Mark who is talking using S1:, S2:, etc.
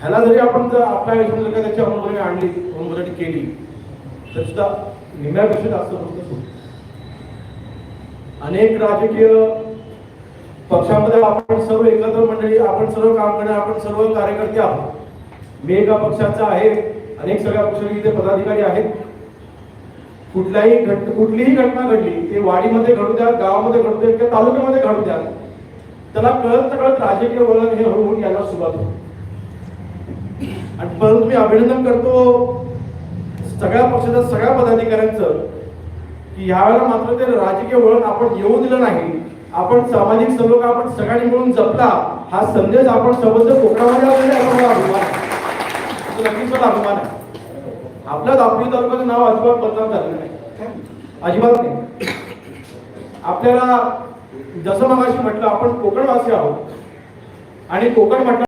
S1: ह्याला जरी आपण जर आपल्या आयुष्यामध्ये जर का त्याची अंमलबजावणी आणली अंमलबजावणी केली तर सुद्धा निम्यापेक्षा जास्त होत अनेक राजकीय पक्षामध्ये आपण सर्व एकत्र मंडळी आपण सर्व काम करणे आपण सर्व कार्यकर्ते आहोत. मी एका पक्षाचा आहे अनेक सगळ्या पक्षाचे इथे पदाधिकारी आहेत. कुठल्याही घट कुठलीही घटना घडली ते वाडीमध्ये घडू द्या गावामध्ये घडू द्या किंवा तालुक्यामध्ये घडू द्या त्याला कळत कळत राजकीय वळण हे हळूहळू यायला सुरुवात होते. आणि परंतु मी अभिनंदन करतो सगळ्या पक्षाच्या सगळ्या पदाधिकाऱ्यांचं की यावेळेला मात्र ते राजकीय वळण आपण येऊ दिलं नाही. आपण सामाजिक संलोक आपण सगळ्यांनी मिळून जपला. हा संदेश आपण सबंध कोकणामध्ये आलेला अभिमान आहे. नक्कीच मला अभिमान आहे. आपल्या दापोली तालुक्याचं नाव अजिबात बदनाम झालेलं नाही. अजिबात नाही. आपल्याला जसं मगाशी म्हटलं आपण कोकणवासी आहोत. आणि कोकण म्हटलं